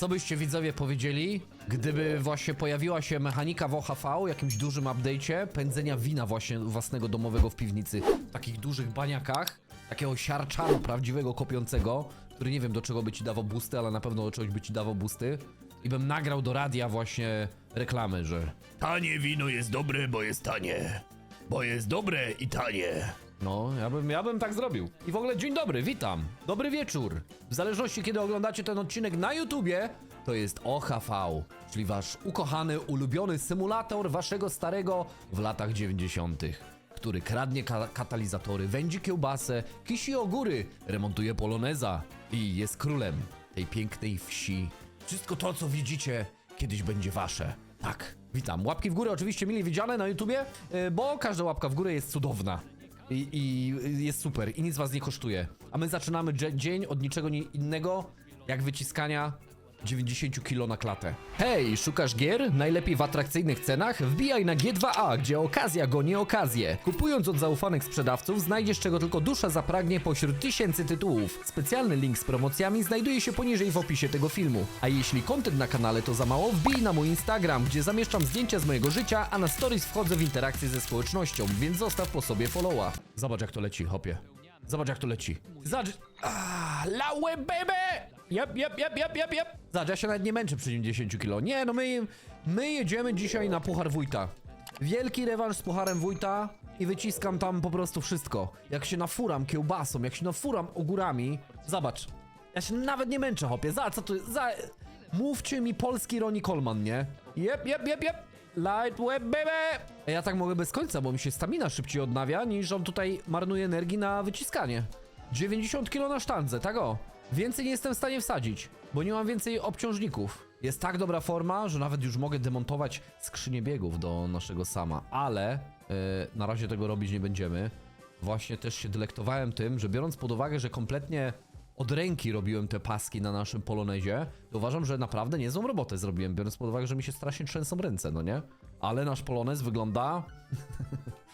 Co byście widzowie powiedzieli, gdyby właśnie pojawiła się mechanika w OHV, jakimś dużym update'cie, pędzenia wina właśnie własnego domowego w piwnicy, w takich dużych baniakach, takiego siarczanu prawdziwego kopiącego, który nie wiem do czego by ci dawał boosty, ale na pewno do czegoś by ci dawał boosty. I bym nagrał do radia właśnie reklamy, że Tanie wino jest dobre, bo jest tanie. Bo jest dobre i tanie. No, ja bym, ja bym tak zrobił. I w ogóle dzień dobry, witam. Dobry wieczór. W zależności kiedy oglądacie ten odcinek na YouTubie, to jest OHV, czyli wasz ukochany, ulubiony symulator waszego starego w latach 90., który kradnie ka katalizatory, wędzi kiełbasę, kisi ogóry, remontuje poloneza i jest królem tej pięknej wsi. Wszystko to, co widzicie, kiedyś będzie wasze. Tak, witam. Łapki w górę oczywiście mile widziane na YouTubie, yy, bo każda łapka w górę jest cudowna. I, I jest super i nic was nie kosztuje. A my zaczynamy dzie- dzień od niczego nie innego jak wyciskania 90 kilo na klatę. Hej, szukasz gier? Najlepiej w atrakcyjnych cenach? Wbijaj na G2A, gdzie okazja goni okazję. Kupując od zaufanych sprzedawców, znajdziesz czego tylko dusza zapragnie pośród tysięcy tytułów. Specjalny link z promocjami znajduje się poniżej w opisie tego filmu. A jeśli content na kanale to za mało, wbij na mój Instagram, gdzie zamieszczam zdjęcia z mojego życia, a na stories wchodzę w interakcję ze społecznością, więc zostaw po sobie followa. Zobacz jak to leci, hopie. Zobacz jak to leci. Zobacz. Ah, baby! Jep, jep, jep, jep, jep, jep. Zobacz, ja się nawet nie męczę przy nim 10 kilo. Nie, no my, my jedziemy dzisiaj na Puchar Wójta. Wielki rewanż z Pucharem Wójta i wyciskam tam po prostu wszystko. Jak się nafuram kiełbasą, jak się nafuram ogórami. Zobacz, ja się nawet nie męczę, hopie. Za co tu jest? Za... Mówcie mi polski Ronnie Coleman, nie? Jep, jep, jep, jep. Light web, baby! Ja tak mogę bez końca, bo mi się stamina szybciej odnawia, niż on tutaj marnuje energii na wyciskanie. 90 kg na sztandze, tak o. Więcej nie jestem w stanie wsadzić, bo nie mam więcej obciążników. Jest tak dobra forma, że nawet już mogę demontować skrzynię biegów do naszego sama, ale yy, na razie tego robić nie będziemy. Właśnie też się delektowałem tym, że biorąc pod uwagę, że kompletnie od ręki robiłem te paski na naszym polonezie, to uważam, że naprawdę niezłą robotę zrobiłem, biorąc pod uwagę, że mi się strasznie trzęsą ręce, no nie? Ale nasz polonez wygląda...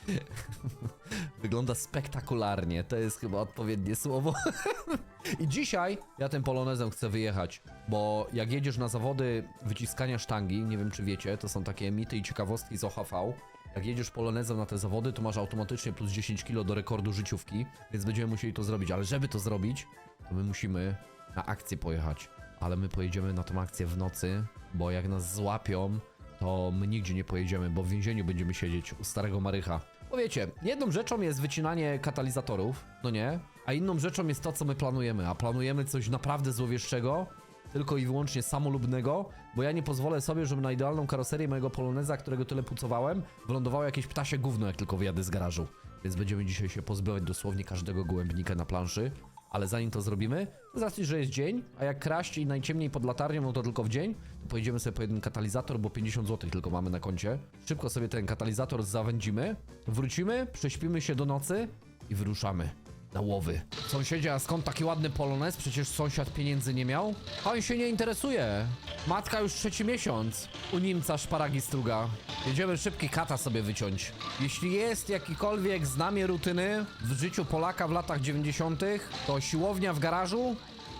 wygląda spektakularnie, to jest chyba odpowiednie słowo. I dzisiaj ja tym polonezem chcę wyjechać, bo jak jedziesz na zawody wyciskania sztangi, nie wiem czy wiecie, to są takie mity i ciekawostki z OHV, jak jedziesz polonezem na te zawody, to masz automatycznie plus 10 kg do rekordu życiówki, więc będziemy musieli to zrobić. Ale żeby to zrobić, to my musimy na akcję pojechać. Ale my pojedziemy na tą akcję w nocy, bo jak nas złapią, to my nigdzie nie pojedziemy, bo w więzieniu będziemy siedzieć u starego Marycha. Bo wiecie, jedną rzeczą jest wycinanie katalizatorów, no nie? A inną rzeczą jest to, co my planujemy. A planujemy coś naprawdę złowieszczego, tylko i wyłącznie samolubnego, bo ja nie pozwolę sobie, żeby na idealną karoserię mojego Poloneza, którego tyle pucowałem, wylądowało jakieś ptasie gówno, jak tylko wyjadę z garażu. Więc będziemy dzisiaj się pozbywać dosłownie każdego gołębnika na planszy. Ale zanim to zrobimy, z racji, że jest dzień, a jak kraść i najciemniej pod latarnią, no to tylko w dzień, to pojedziemy sobie po jeden katalizator, bo 50 zł tylko mamy na koncie. Szybko sobie ten katalizator zawędzimy, wrócimy, prześpimy się do nocy i wyruszamy na łowy. Sąsiedzie, a skąd taki ładny polonez? Przecież sąsiad pieniędzy nie miał? On się nie interesuje. Matka już trzeci miesiąc. U Nimca szparagi struga. Jedziemy szybki kata sobie wyciąć. Jeśli jest jakikolwiek znamie rutyny w życiu Polaka w latach 90., to siłownia w garażu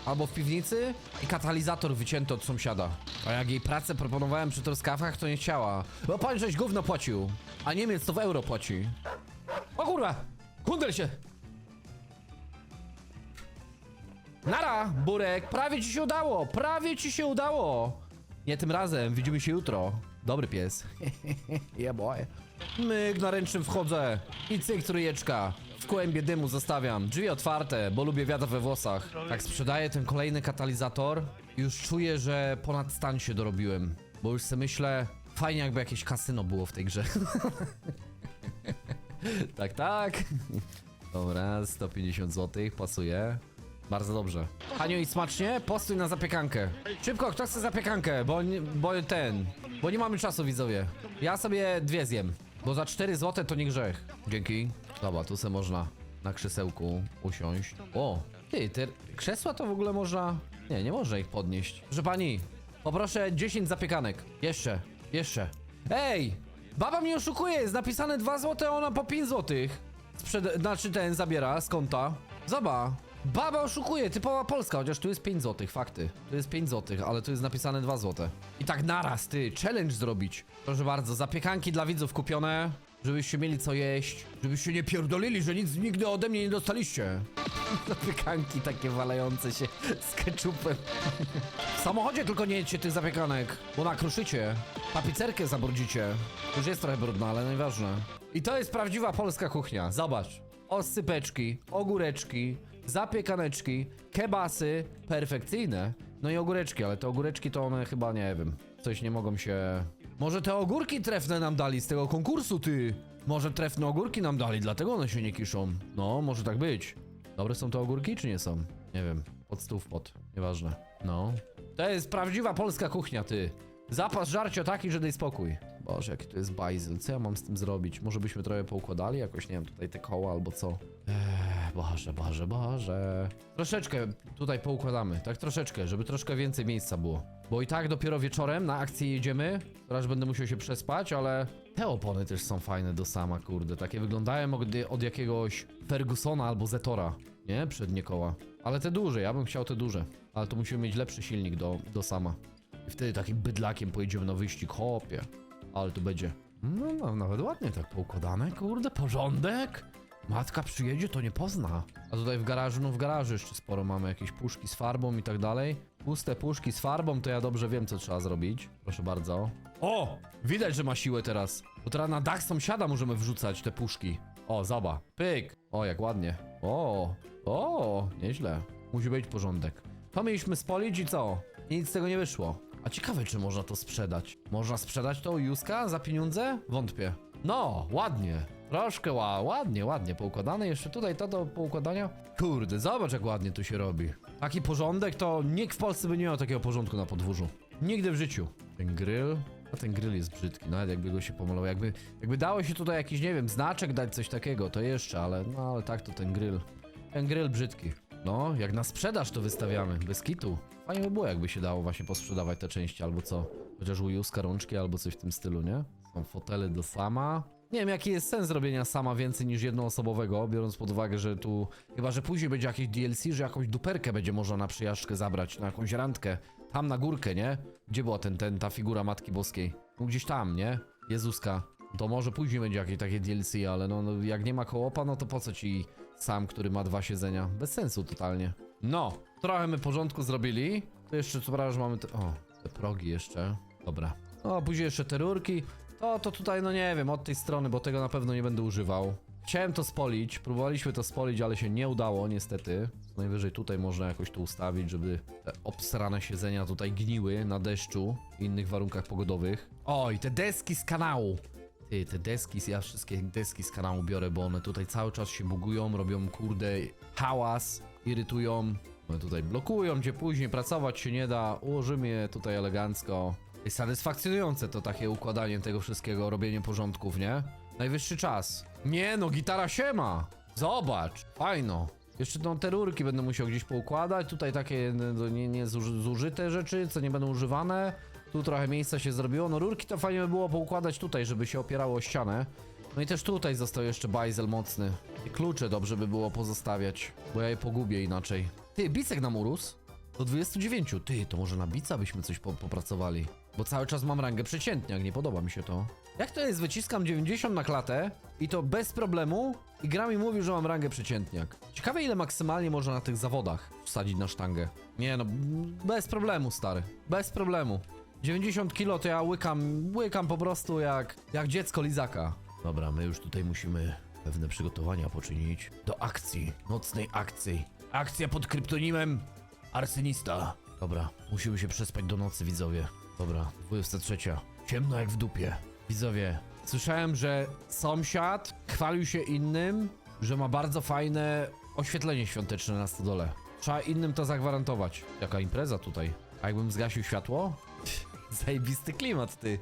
albo w piwnicy i katalizator wycięty od sąsiada. A jak jej pracę proponowałem przy truskawkach, to nie chciała. Bo pan żeś gówno płacił, a Niemiec to w euro płaci. O kurwa! Kundel się! Nara, Burek, prawie ci się udało, prawie ci się udało. Nie tym razem, widzimy się jutro. Dobry pies. yeah boy. Myk na ręcznym wchodzę. I cyk trójeczka. W kłębie dymu zostawiam. Drzwi otwarte, bo lubię wiatr we włosach. Tak sprzedaję ten kolejny katalizator. Już czuję, że ponad stan się dorobiłem. Bo już sobie myślę, fajnie jakby jakieś kasyno było w tej grze. tak, tak. Dobra, 150 zł, pasuje. Bardzo dobrze. Haniu i smacznie, postój na zapiekankę. Szybko, kto chce zapiekankę, bo, bo ten, bo nie mamy czasu widzowie. Ja sobie dwie zjem, bo za 4 zł to nie grzech. Dzięki. Dobra, tu se można na krzesełku usiąść. O, ty, te krzesła to w ogóle można... Nie, nie można ich podnieść. Proszę pani, poproszę 10 zapiekanek. Jeszcze, jeszcze. Ej, baba mnie oszukuje, jest napisane 2 zł, a ona po 5 zł. Sprzed... Znaczy ten zabiera z konta. Zaba. Baba oszukuje, typowa Polska, chociaż tu jest 5 zł, fakty. Tu jest 5 zł, ale tu jest napisane 2 zł. I tak naraz, ty, challenge zrobić. Proszę bardzo, zapiekanki dla widzów kupione, żebyście mieli co jeść, żebyście nie pierdolili, że nic nigdy ode mnie nie dostaliście. Zapiekanki takie walające się z keczupem. W samochodzie tylko nie jedźcie tych zapiekanek, bo nakruszycie. Papicerkę zabrudzicie. Już jest trochę brudna, ale najważne. I to jest prawdziwa polska kuchnia. Zobacz. Osypeczki, ogóreczki, zapiekaneczki, kebasy, perfekcyjne. No i ogóreczki, ale te ogóreczki to one chyba, nie wiem, coś nie mogą się... Może te ogórki trefne nam dali z tego konkursu, ty? Może trefne ogórki nam dali, dlatego one się nie kiszą. No, może tak być. Dobre są te ogórki, czy nie są? Nie wiem. Pod stół w pot. Nieważne. No. To jest prawdziwa polska kuchnia, ty. Zapas żarcia taki, że daj spokój. Boże, jaki to jest bajzel. Co ja mam z tym zrobić? Może byśmy trochę poukładali jakoś, nie wiem, tutaj te koła albo co? Eee, Boże, Boże, Boże. Troszeczkę tutaj poukładamy. Tak troszeczkę, żeby troszkę więcej miejsca było. Bo i tak dopiero wieczorem na akcję jedziemy. Teraz będę musiał się przespać, ale te opony też są fajne do sama, kurde. Takie wyglądają od, od jakiegoś Fergusona albo Zetora. Nie? Przednie koła. Ale te duże, ja bym chciał te duże. Ale to musimy mieć lepszy silnik do, do sama. I wtedy takim bydlakiem pojedziemy na wyścig, hopie. Ale tu będzie. No, no, nawet ładnie tak poukładane, kurde, porządek. Matka przyjedzie, to nie pozna. A tutaj w garażu, no w garażu jeszcze sporo mamy jakieś puszki z farbą i tak dalej. Puste puszki z farbą, to ja dobrze wiem, co trzeba zrobić. Proszę bardzo. O! Widać, że ma siłę teraz. Bo teraz na dach sąsiada możemy wrzucać te puszki. O, zaba. Pyk. O, jak ładnie. O, o, nieźle. Musi być porządek. To mieliśmy spolić i co? I nic z tego nie wyszło. A ciekawe, czy można to sprzedać. Można sprzedać u Juska za pieniądze? Wątpię. No, ładnie. Troszkę ła, ładnie, ładnie poukładane. Jeszcze tutaj to do poukładania. Kurde, zobacz jak ładnie tu się robi. Taki porządek to nikt w Polsce by nie miał takiego porządku na podwórzu. Nigdy w życiu. Ten grill. A ten grill jest brzydki, nawet jakby go się pomalował. Jakby, jakby dało się tutaj jakiś, nie wiem, znaczek dać, coś takiego, to jeszcze, ale no ale tak to ten grill. Ten grill brzydki. No, jak na sprzedaż to wystawiamy, bez kitu. Fajnie by było, jakby się dało właśnie posprzedawać te części albo co. Chociaż u Juska rączki albo coś w tym stylu, nie? Są fotele do sama. Nie wiem, jaki jest sens robienia sama więcej niż jednoosobowego, biorąc pod uwagę, że tu... Chyba, że później będzie jakieś DLC, że jakąś duperkę będzie można na przyjażdżkę zabrać, na jakąś randkę. Tam na górkę, nie? Gdzie była ten, ten, ta figura Matki Boskiej? No gdzieś tam, nie? Jezuska. To może później będzie jakieś takie DLC, ale no, no jak nie ma kołopa, no to po co ci sam, który ma dwa siedzenia? Bez sensu totalnie. No, trochę my porządku zrobili. To jeszcze, co prawda, że mamy te... O, te progi jeszcze. Dobra. No, a później jeszcze te rurki. To, to tutaj, no nie wiem, od tej strony, bo tego na pewno nie będę używał. Chciałem to spolić, próbowaliśmy to spolić, ale się nie udało, niestety. Najwyżej tutaj można jakoś to ustawić, żeby te obsrane siedzenia tutaj gniły na deszczu i innych warunkach pogodowych. O, i te deski z kanału. Ty, te deski, ja wszystkie deski z kanału biorę, bo one tutaj cały czas się bugują, robią kurde hałas, irytują. One tutaj blokują cię później, pracować się nie da, ułożymy je tutaj elegancko. Jest satysfakcjonujące to takie układanie tego wszystkiego, robienie porządków, nie? Najwyższy czas. Nie no, gitara się ma. Zobacz, fajno. Jeszcze te rurki będę musiał gdzieś poukładać. Tutaj takie no, nie, nie zuży- zużyte rzeczy, co nie będą używane. Tu trochę miejsca się zrobiło. No rurki to fajnie by było poukładać tutaj, żeby się opierało o ścianę. No i też tutaj został jeszcze bajzel mocny. I klucze dobrze by było pozostawiać, bo ja je pogubię inaczej. Ty, bicek nam urósł? Do 29. Ty, to może na bica byśmy coś po popracowali. Bo cały czas mam rangę przeciętniak, nie podoba mi się to. Jak to jest, wyciskam 90 na klatę i to bez problemu i gra mi mówi, że mam rangę przeciętniak. Ciekawe ile maksymalnie można na tych zawodach wsadzić na sztangę. Nie no, bez problemu stary, bez problemu. 90 kilo to ja łykam, łykam po prostu jak, jak dziecko lizaka. Dobra, my już tutaj musimy pewne przygotowania poczynić do akcji, nocnej akcji. Akcja pod kryptonimem Arsynista. Dobra, musimy się przespać do nocy, widzowie. Dobra, 23. Ciemno jak w dupie. Widzowie, słyszałem, że sąsiad chwalił się innym, że ma bardzo fajne oświetlenie świąteczne na stodole. Trzeba innym to zagwarantować. Jaka impreza tutaj. A jakbym zgasił światło? Zajebisty klimat, ty.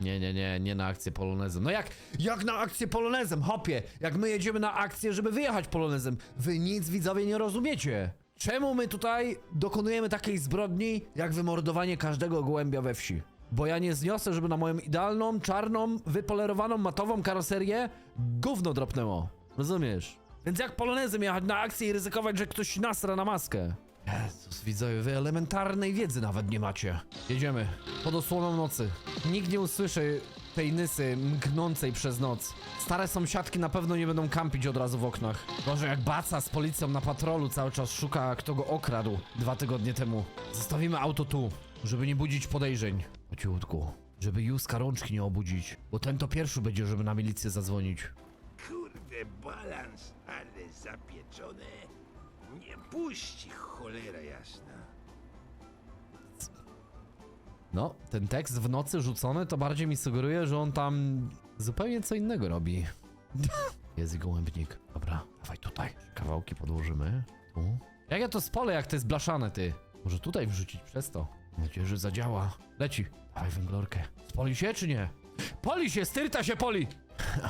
Nie, nie, nie, nie na akcję polonezem. No jak, jak na akcję polonezem, hopie? Jak my jedziemy na akcję, żeby wyjechać polonezem. Wy nic, widzowie, nie rozumiecie. Czemu my tutaj dokonujemy takiej zbrodni, jak wymordowanie każdego gołębia we wsi? Bo ja nie zniosę, żeby na moją idealną, czarną, wypolerowaną, matową karoserię gówno dropnęło. Rozumiesz? Więc jak polonezem jechać na akcję i ryzykować, że ktoś nasra na maskę? Jezus, widzowie, wy elementarnej wiedzy nawet nie macie. Jedziemy. Pod osłoną nocy. Nikt nie usłyszy tej nysy mknącej przez noc. Stare sąsiadki na pewno nie będą kampić od razu w oknach. Boże, jak Baca z policją na patrolu cały czas szuka, kto go okradł dwa tygodnie temu. Zostawimy auto tu, żeby nie budzić podejrzeń. Po. Żeby Józka rączki nie obudzić. Bo ten to pierwszy będzie, żeby na milicję zadzwonić. Kurde, balans, ale zapieczone. Puści, cholera jasna. No, ten tekst w nocy rzucony to bardziej mi sugeruje, że on tam zupełnie co innego robi. Jest gołębnik. Dobra, dawaj tutaj. Kawałki podłożymy. Tu. Jak ja to spolę, jak to jest blaszane, ty? Może tutaj wrzucić przez to. Mam nadzieję, że zadziała. Leci. Dawaj węglorkę. Spoli się, czy nie? Poli się, styrta się poli!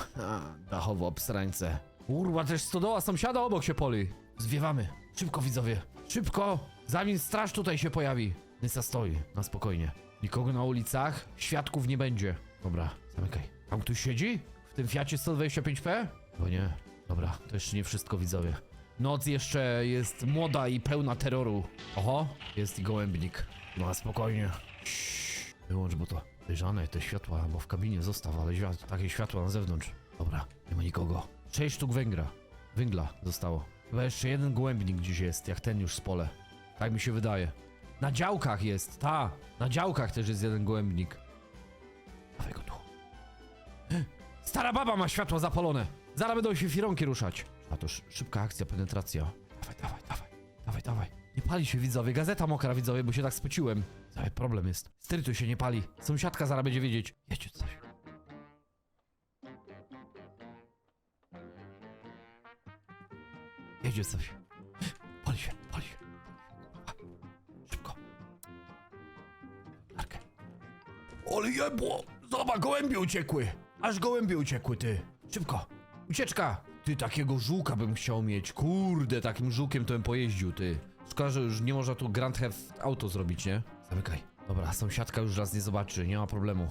Dachowo obsrańce. Kurwa, też stodoła sąsiada obok się poli. Zwiewamy. Szybko, widzowie. Szybko! Zanim straż tutaj się pojawi. Nysa stoi, na spokojnie. Nikogo na ulicach, świadków nie będzie. Dobra, zamykaj. Tam ktoś siedzi? W tym Fiacie 125p? Bo nie. Dobra, to jeszcze nie wszystko, widzowie. Noc jeszcze jest młoda i pełna terroru. Oho, jest i gołębnik. No, spokojnie. Ciii, Wyłącz, bo to podejrzane, te światła, bo w kabinie zostaw, ale świat, takie światła na zewnątrz. Dobra, nie ma nikogo. Sześć sztuk węgla. Węgla zostało. Chyba jeszcze jeden gołębnik gdzieś jest, jak ten już z pole. Tak mi się wydaje. Na działkach jest, ta. Na działkach też jest jeden gołębnik. Dawaj go tu. Stara baba ma światło zapalone. Zaraz będą się fironki ruszać. A to sz- szybka akcja, penetracja. Dawaj, dawaj, dawaj. Dawaj, dawaj. Nie pali się widzowie, gazeta mokra widzowie, bo się tak spociłem. Cały problem jest. Strytu się nie pali. Sąsiadka zaraz będzie wiedzieć. Jedź coś. Jedzie coś. Pali się, pali się. Szybko. Arkę. Ale jebło! Zobacz, gołębie uciekły! Aż gołębie uciekły, ty! Szybko! Ucieczka! Ty, takiego żuka bym chciał mieć. Kurde, takim żukiem to bym pojeździł, ty. Szkoda, że już nie można tu Grand Theft Auto zrobić, nie? Zamykaj. Dobra, sąsiadka już raz nie zobaczy, nie ma problemu.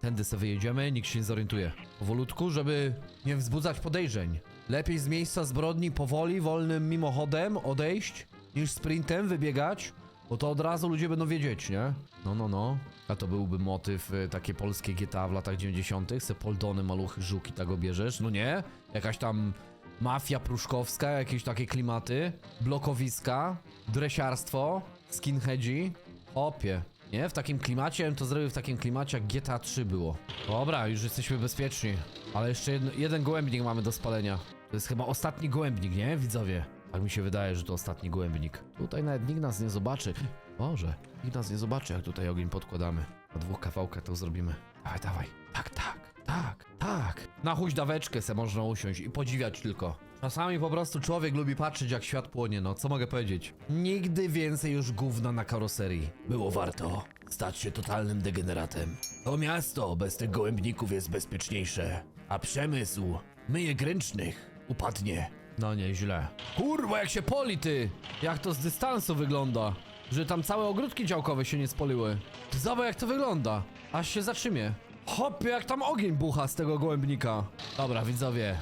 Tędy sobie wyjedziemy, nikt się nie zorientuje. Powolutku, żeby nie wzbudzać podejrzeń. Lepiej z miejsca zbrodni powoli, wolnym mimochodem odejść, niż sprintem wybiegać, bo to od razu ludzie będą wiedzieć, nie? No, no, no. A to byłby motyw y, takie polskie GTA w latach 90. Se poldony, maluchy, żuki, tak go bierzesz. No nie? Jakaś tam mafia pruszkowska, jakieś takie klimaty, blokowiska, dresiarstwo, skinheadzi. Opie. Nie? W takim klimacie, ja bym to zrobił w takim klimacie jak GTA 3 było. Dobra, już jesteśmy bezpieczni. Ale jeszcze jeden gołębnik mamy do spalenia. To jest chyba ostatni gołębnik, nie? Widzowie. Tak mi się wydaje, że to ostatni gołębnik. Tutaj nawet nikt nas nie zobaczy. Boże, nikt nas nie zobaczy, jak tutaj ogień podkładamy. Na dwóch kawałkach to zrobimy. Dawaj, dawaj. Tak, tak, tak, tak. Na huźdaweczkę se można usiąść i podziwiać tylko. Czasami po prostu człowiek lubi patrzeć, jak świat płonie, no co mogę powiedzieć? Nigdy więcej już gówna na karoserii. Było warto stać się totalnym degeneratem. To miasto bez tych gołębników jest bezpieczniejsze, a przemysł myjek ręcznych upadnie. No nieźle. Kurwa, jak się poli ty! Jak to z dystansu wygląda? Że tam całe ogródki działkowe się nie spoliły. Zobacz jak to wygląda. Aż się zatrzymie. Hopie, jak tam ogień bucha z tego gołębnika. Dobra, widzowie.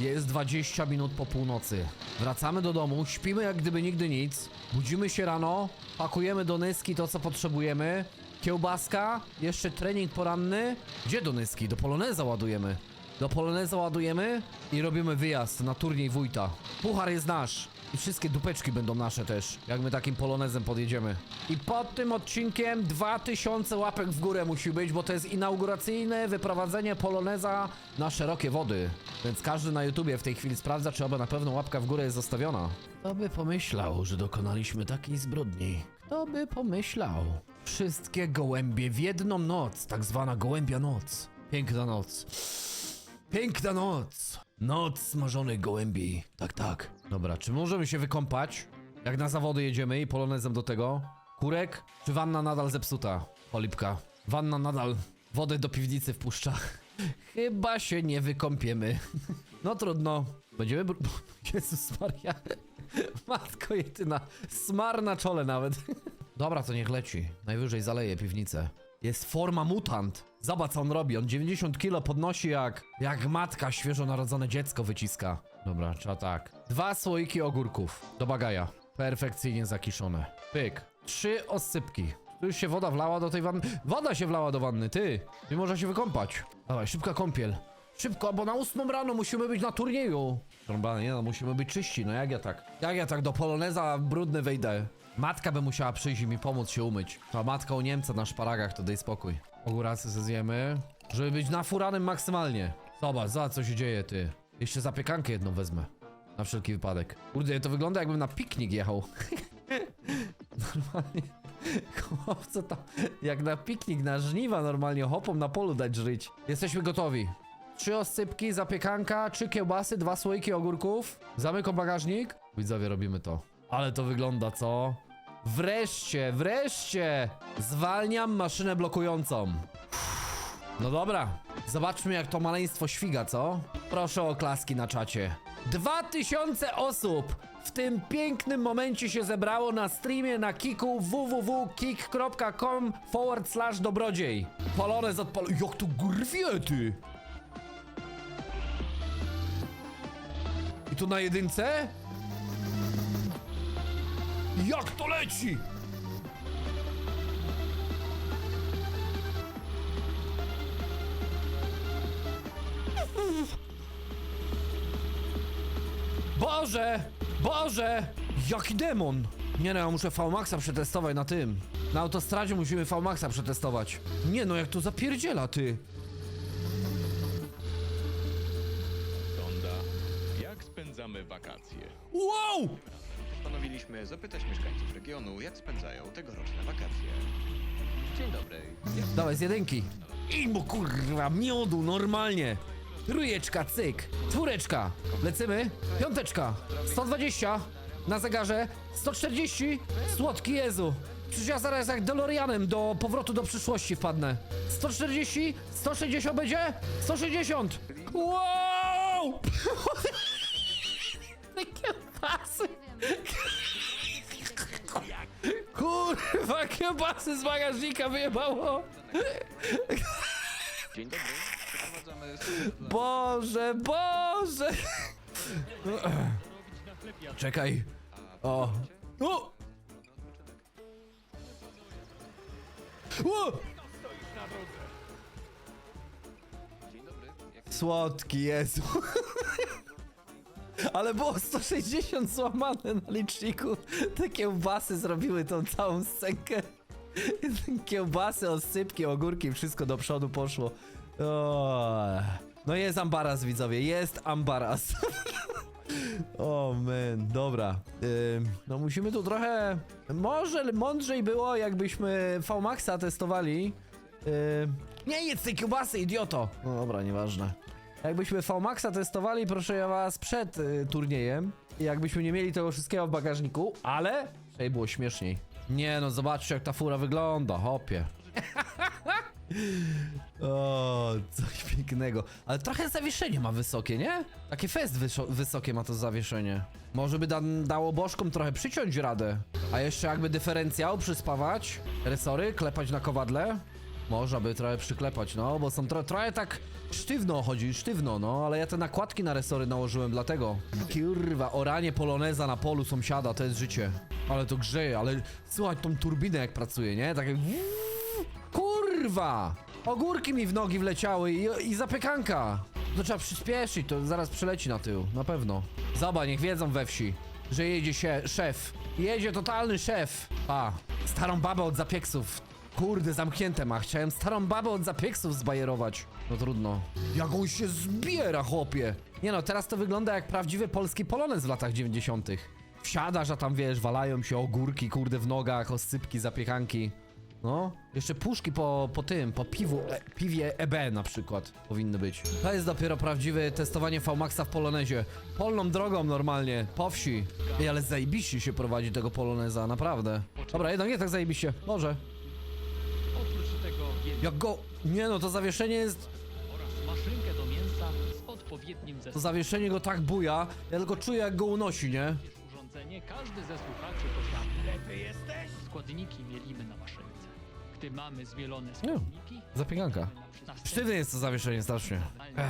Jest 20 minut po północy. Wracamy do domu, śpimy jak gdyby nigdy nic. Budzimy się rano, pakujemy do Nyski to co potrzebujemy. Kiełbaska, jeszcze trening poranny. Gdzie do Nyski? Do Poloneza ładujemy. Do Poloneza ładujemy i robimy wyjazd na turniej wójta. Puchar jest nasz. I wszystkie dupeczki będą nasze też, jak my takim polonezem podjedziemy. I pod tym odcinkiem 2000 łapek w górę musi być, bo to jest inauguracyjne wyprowadzenie poloneza na szerokie wody. Więc każdy na YouTubie w tej chwili sprawdza, czy oba na pewno łapka w górę jest zostawiona. Kto by pomyślał, że dokonaliśmy takiej zbrodni? Kto by pomyślał? Wszystkie gołębie w jedną noc, tak zwana gołębia noc. Piękna noc. Piękna noc! Noc smażonych gołębi. Tak, tak. Dobra, czy możemy się wykąpać? Jak na zawody jedziemy i polonezem do tego? Kurek? Czy wanna nadal zepsuta? Polipka. Wanna nadal wodę do piwnicy wpuszcza. Chyba się nie wykąpiemy. No trudno. Będziemy... br- Jezus Maria. Matko jedyna. Smar na czole nawet. Dobra, to niech leci. Najwyżej zaleje piwnicę. Jest forma mutant. Zobacz co on robi. On 90 kilo podnosi jak... Jak matka świeżo narodzone dziecko wyciska. Dobra, trzeba tak. Dwa słoiki ogórków do bagaja. Perfekcyjnie zakiszone. Pyk. Trzy osypki. Tu już się woda wlała do tej wanny. Woda się wlała do wanny, ty. Nie można się wykąpać. Dawaj, szybka kąpiel. Szybko, bo na ósmą rano musimy być na turnieju. Normalnie, nie no, musimy być czyści, no jak ja tak? Jak ja tak do poloneza brudny wejdę? Matka by musiała przyjść i mi pomóc się umyć. Ta matka u Niemca na szparagach, to daj spokój. Ogóracy se zjemy, żeby być nafuranym maksymalnie. Zobacz, zobacz co się dzieje, ty. Jeszcze zapiekankę jedną wezmę. Na wszelki wypadek. Kurde, to wygląda jakbym na piknik jechał. normalnie. Chłopco tam, jak na piknik, na żniwa normalnie, hopom na polu dać żyć. Jesteśmy gotowi. Trzy osypki, zapiekanka, trzy kiełbasy, dwa słoiki ogórków. Zamykam bagażnik. Widzowie, robimy to. Ale to wygląda, co? Wreszcie, wreszcie! Zwalniam maszynę blokującą. No dobra, zobaczmy jak to maleństwo świga, co? Proszę o klaski na czacie. 2000 osób w tym pięknym momencie się zebrało na streamie na kiku www.kik.com forward slash dobrodziej. Polonez odpal... Jak to gurwie, ty! I tu na jedynce? Jak to leci? Boże! Boże! Jaki demon! Nie no, ja muszę VMAXa przetestować na tym. Na autostradzie musimy VMAXa przetestować. Nie no, jak to zapierdziela, ty. Sonda. Jak spędzamy wakacje? Wow! Postanowiliśmy zapytać mieszkańców regionu, jak spędzają tegoroczne wakacje. Dzień dobry. Jak Dawaj, z jedynki. I mu kurwa, miodu, normalnie. Trójeczka, cyk. Czwóreczka. Lecimy. Piąteczka. 120. Na zegarze. 140. Słodki Jezu. Przecież ja zaraz jak DeLoreanem do powrotu do przyszłości wpadnę. 140. 160 będzie? 160. Wow! Jakie pasy. Kurwa, kiełbasy z bagażnika wyjebało. Dzień dobry. Przeprowadzamy Boże, Boże! Czekaj. O. O! O! Dzień dobry. Jak Słodki Jezu. Ale było 160 złamane na liczniku. Te kiełbasy zrobiły tą całą scenkę. Kiełbasy, osypki, ogórki, wszystko do przodu poszło. No jest ambaras, widzowie, jest ambaras. O man, dobra. No musimy tu trochę... Może mądrzej było, jakbyśmy VMAXa testowali. Nie jedz tej kiełbasy, idioto! No dobra, nieważne. Jakbyśmy VMAXa testowali, proszę ja was, przed y, turniejem, i jakbyśmy nie mieli tego wszystkiego w bagażniku, ale... Przej było śmieszniej. Nie no, zobaczcie jak ta fura wygląda, hopie. O, coś pięknego. Ale trochę zawieszenie ma wysokie, nie? Takie fest wysokie ma to zawieszenie. Może by da dało bożkom trochę przyciąć radę. A jeszcze jakby dyferencjał przyspawać, resory, klepać na kowadle. Można by trochę przyklepać, no, bo są tro trochę tak sztywno chodzi, sztywno, no, ale ja te nakładki na resory nałożyłem dlatego. Kurwa, oranie poloneza na polu sąsiada, to jest życie. Ale to grzeje, ale słuchaj tą turbinę jak pracuje, nie? Tak jak... Kurwa! Ogórki mi w nogi wleciały i, i zapiekanka. To trzeba przyspieszyć, to zaraz przyleci na tył, na pewno. Zobacz, niech wiedzą we wsi, że jedzie się szef. Jedzie totalny szef. Pa, starą babę od zapieksów. Kurde, zamknięte ma. Chciałem starą babę od zapieksów zbajerować. No trudno. Jak on się zbiera, chłopie. Nie no, teraz to wygląda jak prawdziwy polski polonez w latach 90. Wsiadasz, a tam wiesz, walają się ogórki, kurde, w nogach, osypki, zapiekanki. No, jeszcze puszki po, po tym, po piwu, e, piwie EB na przykład powinny być. To jest dopiero prawdziwe testowanie VMAXa w Polonezie. Polną drogą normalnie, po wsi. Ej, ale zajebiście się prowadzi tego Poloneza, naprawdę. Dobra, jednak nie tak zajebiście, może. Jak go... Nie no, to zawieszenie jest... oraz maszynkę do mięsa z odpowiednim To zestawem. zawieszenie go tak buja, ja tylko czuję jak go unosi, nie? Urządzenie każdy ze słuchaczy posiada. Jesteś? Składniki mielimy na maszynce. Gdy mamy zmielone składniki, Zapiekanka. Sztywne jest to zawieszenie strasznie. Ech.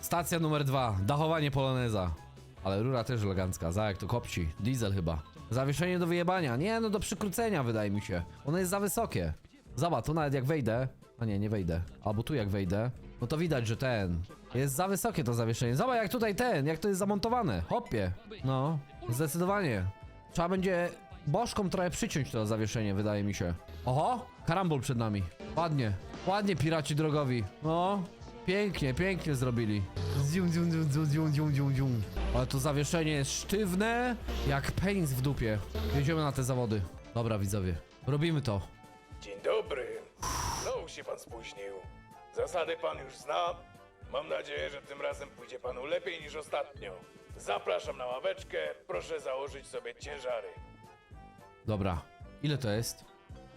Stacja numer dwa. Dachowanie Poloneza. Ale rura też elegancka, za jak to kopci. Diesel chyba. Zawieszenie do wyjebania. Nie, no do przykrócenia wydaje mi się. Ono jest za wysokie. Zobacz, tu nawet jak wejdę. A nie, nie wejdę. Albo tu jak wejdę. No to widać, że ten. Jest za wysokie to zawieszenie. Zobacz jak tutaj ten, jak to jest zamontowane. Hopie. No, zdecydowanie. Trzeba będzie bożką trochę przyciąć to zawieszenie, wydaje mi się. Oho, karambol przed nami. Ładnie. Ładnie, piraci drogowi. No, pięknie, pięknie zrobili. Zium, zium, zium, zium, zium, zium, zium, zium. Ale to zawieszenie jest sztywne, jak penis w dupie. Jedziemy na te zawody. Dobra, widzowie. Robimy to. Dzień dobry. Się pan spóźnił. Zasady pan już zna. Mam nadzieję, że tym razem pójdzie panu lepiej niż ostatnio. Zapraszam na ławeczkę. Proszę założyć sobie ciężary. Dobra. Ile to jest?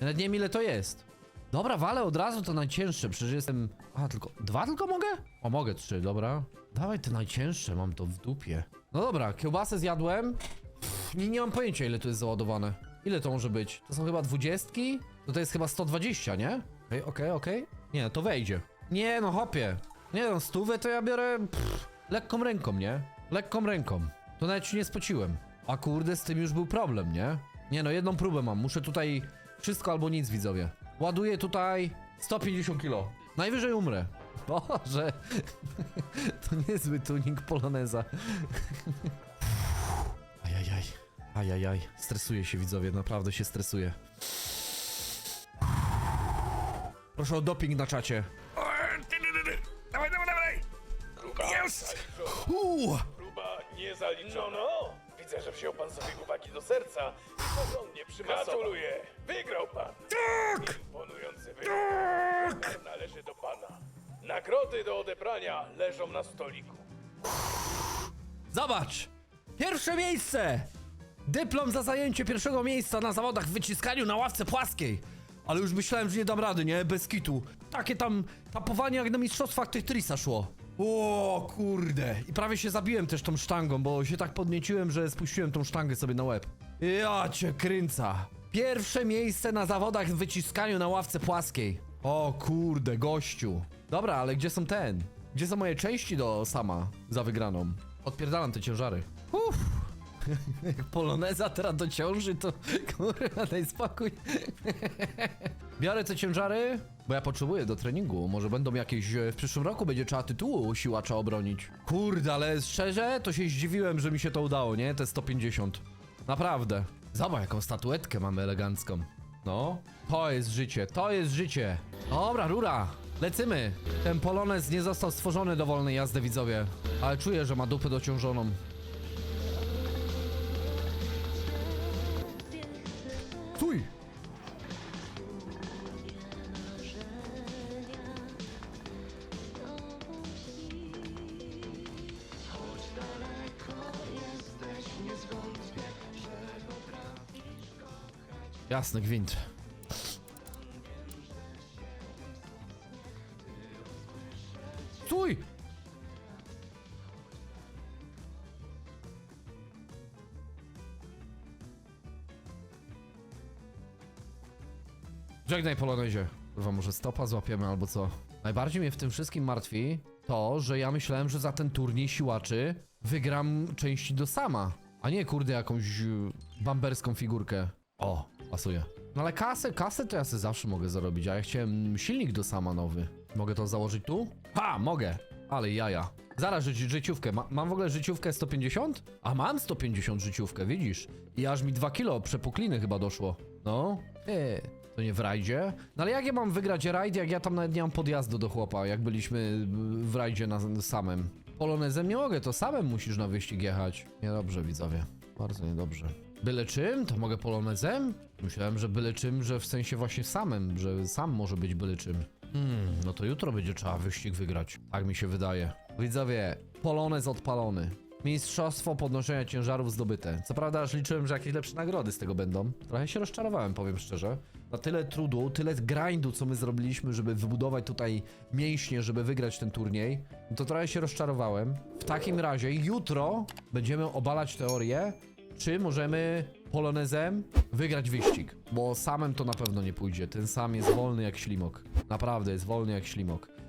Nawet nie wiem ile to jest. Dobra, walę od razu to najcięższe, przecież jestem... A, tylko... Dwa tylko mogę? O, mogę trzy, dobra. Dawaj te najcięższe, mam to w dupie. No dobra, kiełbasę zjadłem. Pff, nie, nie mam pojęcia ile tu jest załadowane. Ile to może być? To są chyba dwudziestki? No to jest chyba 120, nie? Okej, okej, okej. Nie, to wejdzie. Nie no, hopie. Nie no, stówę to ja biorę... Pff, lekką ręką, nie? Lekką ręką. To nawet się nie spociłem. A kurde, z tym już był problem, nie? Nie no, jedną próbę mam. Muszę tutaj wszystko albo nic, widzowie. Ładuję tutaj 150 kilo. Najwyżej umrę. Boże. to niezły tuning poloneza. Ajajaj. Ajajaj. Stresuję się, widzowie. Naprawdę się stresuję. Proszę o doping na czacie. Dawaj, dawaj, dawaj! Próba. Jest! Uuu. Próba nie zaliczona. Widzę, że wziął pan sobie uwagi do serca i porządnie przymasował. Gratuluję! Wygrał pan! Tak! Imponujący wynik. Tak! Należy do pana. Nagrody do odebrania leżą na stoliku. Zobacz! Pierwsze miejsce! Dyplom za zajęcie pierwszego miejsca na zawodach w wyciskaniu na ławce płaskiej. Ale już myślałem, że nie dam rady, nie? Bez kitu. Takie tam tapowanie jak na mistrzostwach Tetrisa szło. O kurde. I prawie się zabiłem też tą sztangą, bo się tak podnieciłem, że spuściłem tą sztangę sobie na łeb. Ja cię kręca. Pierwsze miejsce na zawodach w wyciskaniu na ławce płaskiej. O kurde, gościu. Dobra, ale gdzie są ten? Gdzie są moje części do sama za wygraną? Odpierdalam te ciężary. Uff. Poloneza teraz do ciąży, to kurwa, daj spokój. Biorę te ciężary, bo ja potrzebuję do treningu. Może będą jakieś, e, w przyszłym roku będzie trzeba tytułu siłacza obronić. Kurde, ale szczerze, to się zdziwiłem, że mi się to udało, nie? Te 150. Naprawdę. Zobacz, jaką statuetkę mamy elegancką. No, to jest życie, to jest życie. Dobra, rura, lecymy. Ten polonez nie został stworzony do wolnej jazdy, widzowie. Ale czuję, że ma dupę dociążoną. Jasny gwint. Stój! Żegnaj Polonezie. Kurwa, może stopa złapiemy albo co? Najbardziej mnie w tym wszystkim martwi to, że ja myślałem, że za ten turniej siłaczy wygram części do sama, a nie kurde jakąś y, bamberską figurkę. O, pasuje. No ale kasę, kasę to ja sobie zawsze mogę zarobić, a ja chciałem silnik do sama nowy. Mogę to założyć tu? Ha, mogę! Ale jaja. Zaraz ży życiówkę. Ma mam w ogóle życiówkę 150? A mam 150 życiówkę, widzisz? I aż mi 2 kilo przepukliny chyba doszło. No. Eee. To nie w rajdzie? No ale jak ja mam wygrać rajd, jak ja tam nawet nie mam podjazdu do chłopa, jak byliśmy w rajdzie na samym? Polonezem nie mogę, to samym musisz na wyścig jechać. Niedobrze, widzowie. Bardzo niedobrze. Byle czym? To mogę polonezem? Myślałem, że byle czym, że w sensie właśnie samym, że sam może być byle czym. Hmm, no to jutro będzie trzeba wyścig wygrać. Tak mi się wydaje. Widzowie, polonez odpalony. Mistrzostwo podnoszenia ciężarów zdobyte. Co prawda aż liczyłem, że jakieś lepsze nagrody z tego będą. Trochę się rozczarowałem, powiem szczerze. Na tyle trudu, tyle grindu, co my zrobiliśmy, żeby wybudować tutaj mięśnie, żeby wygrać ten turniej, no to trochę się rozczarowałem. W takim razie jutro będziemy obalać teorię, czy możemy polonezem wygrać wyścig. Bo samym to na pewno nie pójdzie. Ten sam jest wolny jak ślimok. Naprawdę jest wolny jak ślimok.